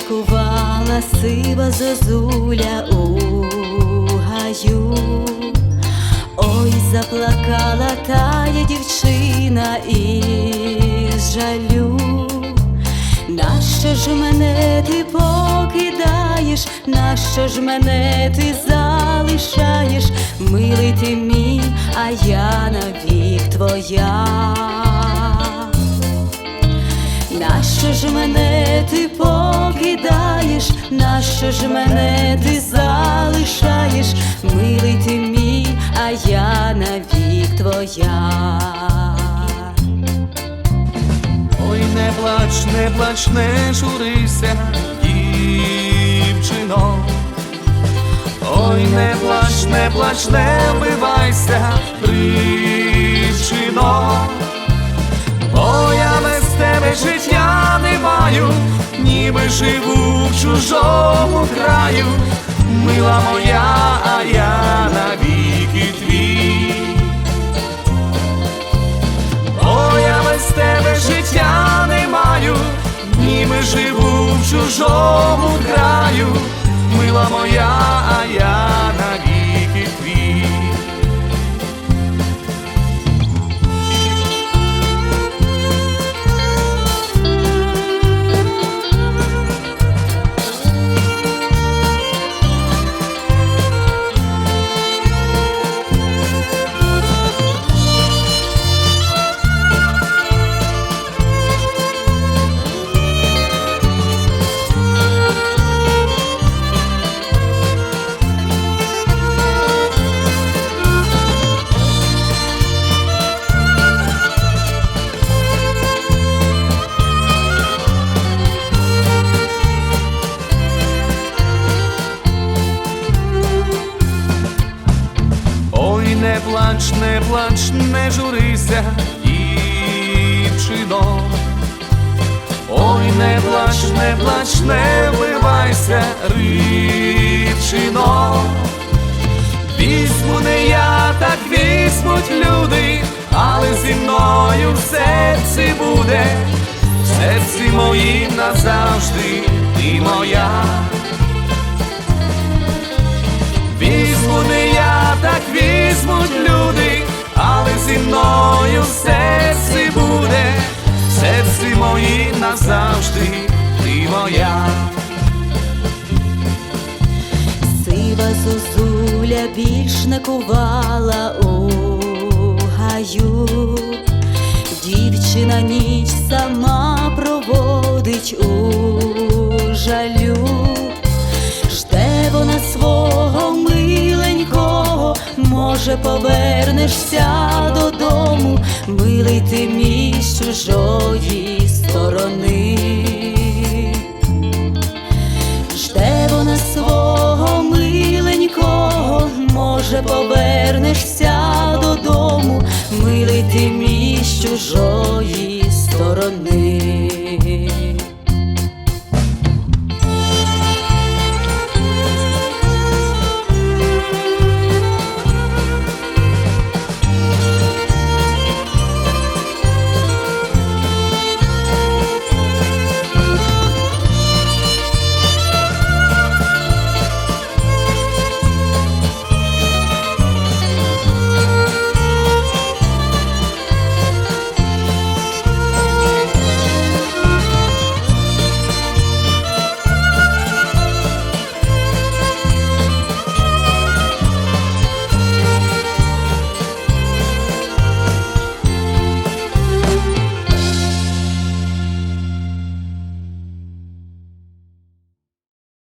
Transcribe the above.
закувала сива зозуля у гаю, ой, заплакала тая дівчина із жалю. Нащо ж мене ти покидаєш, нащо ж мене ти залишаєш, милий ти мій, а я навік твоя. Нащо ж мене ти покидаєш, нащо ж мене ти залишаєш, милий ти мій, а я навік твоя. Ой, не плач, не плач, не журися, дівчино. Ой, не плач, не плач, не вбивайся, маю, ніби живу в чужому краю, мила моя, а я навіки твій. Бо я без тебе життя не маю, ніби живу в чужому краю, мила моя, плач, не плач, не журися, дівчино. Ой, не плач, не плач, не вливайся, рибчино. Візьму не я, так візьмуть люди, але зі мною в серці буде, в серці моїм назавжди ти моя. Я, так візьмуть люди, але зі мною в серці буде, в серці моїм назавжди ти моя. Сива зозуля більш не кувала у гаю, дівчина ніч сама проводить у може повернешся додому, милий ти мій з чужої сторони. Жде вона свого миленького, може повернешся